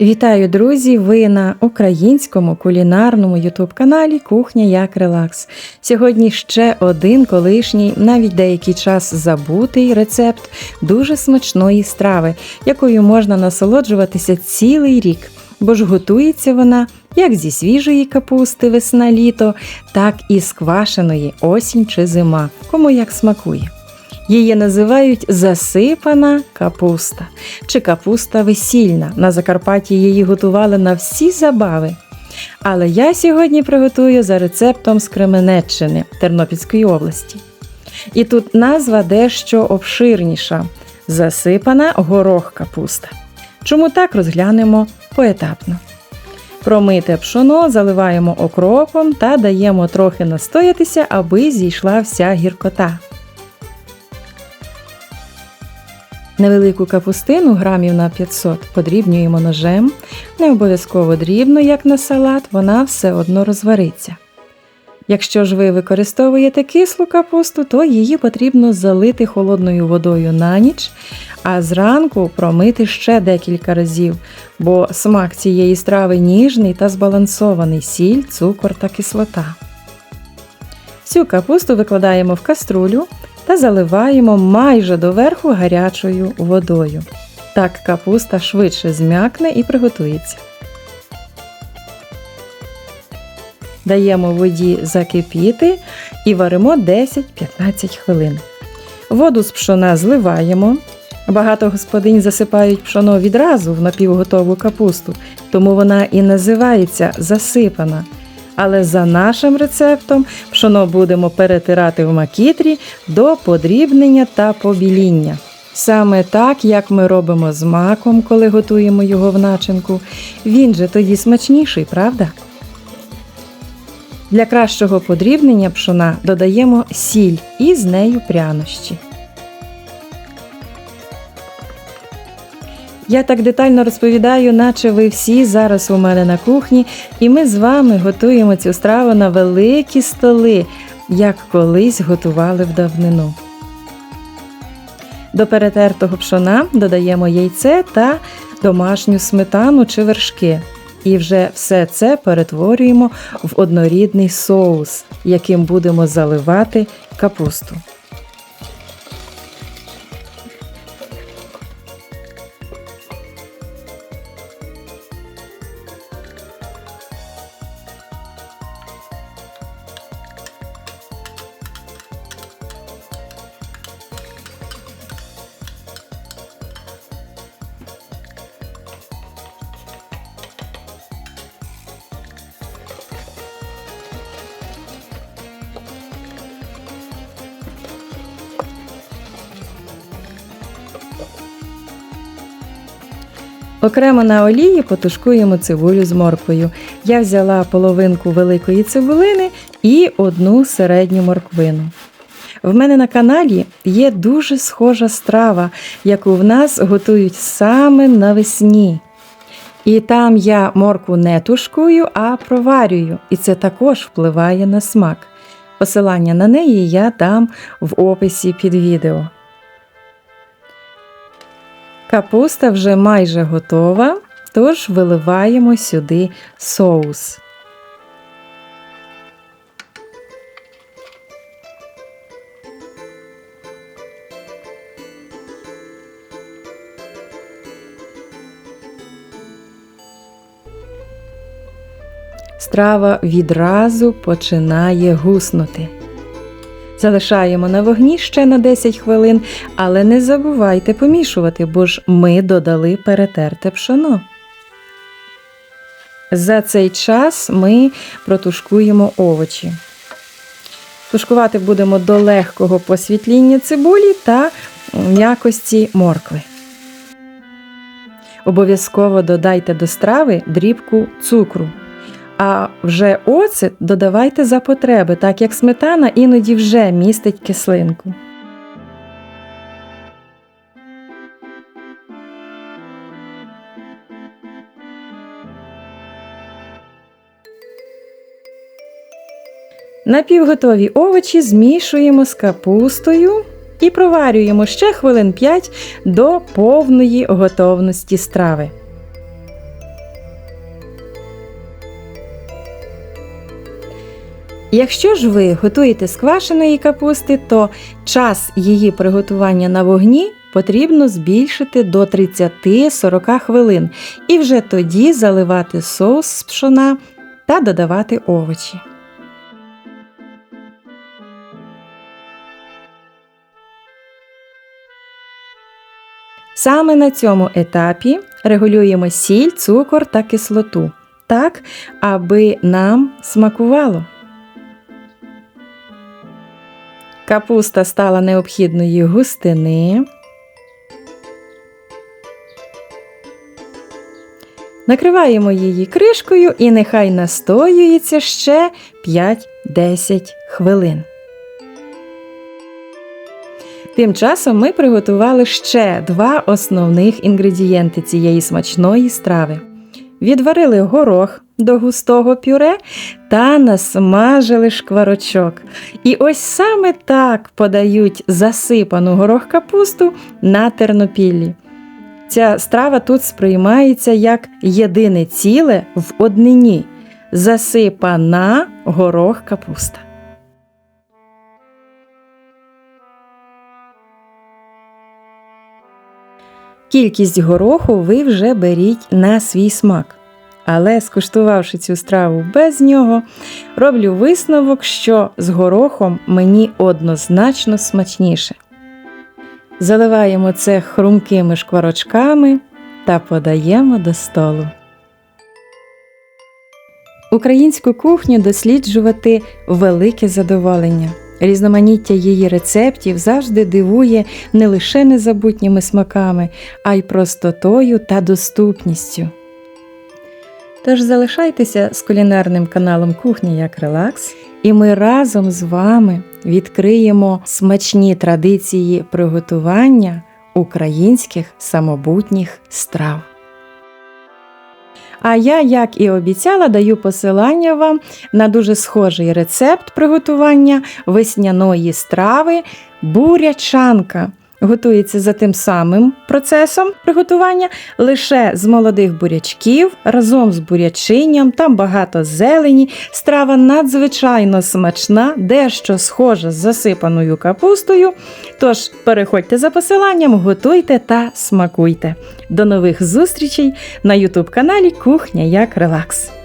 Вітаю, друзі! Ви на українському кулінарному ютуб-каналі Кухня як Релакс. Сьогодні ще один колишній, навіть деякий час забутий рецепт дуже смачної страви, якою можна насолоджуватися цілий рік, бо ж готується вона як зі свіжої капусти весна-літо, так і з квашеної осінь чи зима, кому як смакує. Її називають засипана капуста чи капуста весільна. На Закарпатті її готували на всі забави. Але я сьогодні приготую за рецептом з Кременеччини Тернопільської області. І тут назва дещо обширніша засипана горох капуста. Чому так розглянемо поетапно. Промите пшоно заливаємо окропом та даємо трохи настоятися, аби зійшла вся гіркота. Невелику капустину грамів на 500 подрібнюємо ножем, не обов'язково дрібно, як на салат, вона все одно розвариться. Якщо ж ви використовуєте кислу капусту, то її потрібно залити холодною водою на ніч, а зранку промити ще декілька разів, бо смак цієї страви ніжний та збалансований сіль, цукор та кислота. Всю капусту викладаємо в каструлю та заливаємо майже доверху гарячою водою. Так капуста швидше зм'якне і приготується. Даємо воді закипіти і варимо 10-15 хвилин. Воду з пшона зливаємо. Багато господинь засипають пшоно відразу в напівготову капусту, тому вона і називається засипана. Але за нашим рецептом пшоно будемо перетирати в макітрі до подрібнення та побіління. Саме так, як ми робимо з маком, коли готуємо його в начинку. Він же тоді смачніший, правда? Для кращого подрібнення пшона додаємо сіль і з нею прянощі. Я так детально розповідаю, наче ви всі зараз у мене на кухні, і ми з вами готуємо цю страву на великі столи, як колись готували в давнину. До перетертого пшона додаємо яйце та домашню сметану чи вершки. І вже все це перетворюємо в однорідний соус, яким будемо заливати капусту. Окремо на олії потушкуємо цибулю з морквою. Я взяла половинку великої цибулини і одну середню морквину. В мене на каналі є дуже схожа страва, яку в нас готують саме навесні. І там я моркву не тушкую, а проварюю, і це також впливає на смак. Посилання на неї я дам в описі під відео. Капуста вже майже готова, тож виливаємо сюди соус. Страва відразу починає гуснути. Залишаємо на вогні ще на 10 хвилин, але не забувайте помішувати, бо ж ми додали перетерте пшоно. За цей час ми протушкуємо овочі. Тушкувати будемо до легкого посвітління цибулі та м'якості моркви. Обов'язково додайте до страви дрібку цукру. А вже оцет додавайте за потреби, так як сметана іноді вже містить кислинку. Напівготові овочі змішуємо з капустою і проварюємо ще хвилин 5 до повної готовності страви. Якщо ж ви готуєте з квашеної капусти, то час її приготування на вогні потрібно збільшити до 30-40 хвилин і вже тоді заливати соус з пшона та додавати овочі. Саме на цьому етапі регулюємо сіль, цукор та кислоту так, аби нам смакувало. Капуста стала необхідної густини. Накриваємо її кришкою і нехай настоюється ще 5-10 хвилин. Тим часом ми приготували ще два основних інгредієнти цієї смачної страви. Відварили горох до густого пюре та насмажили шкварочок. І ось саме так подають засипану горох капусту на тернопіллі. Ця страва тут сприймається як єдине ціле в однині засипана горох капуста. Кількість гороху ви вже беріть на свій смак. Але скуштувавши цю страву без нього, роблю висновок, що з горохом мені однозначно смачніше. Заливаємо це хрумкими шкварочками та подаємо до столу. Українську кухню досліджувати велике задоволення. Різноманіття її рецептів завжди дивує не лише незабутніми смаками, а й простотою та доступністю. Тож залишайтеся з кулінарним каналом Кухня як Релакс, і ми разом з вами відкриємо смачні традиції приготування українських самобутніх страв. А я, як і обіцяла, даю посилання вам на дуже схожий рецепт приготування весняної страви бурячанка. Готується за тим самим процесом приготування лише з молодих бурячків разом з бурячинням, там багато зелені. Страва надзвичайно смачна, дещо схожа з засипаною капустою. Тож переходьте за посиланням, готуйте та смакуйте. До нових зустрічей на ютуб каналі Кухня як Релакс.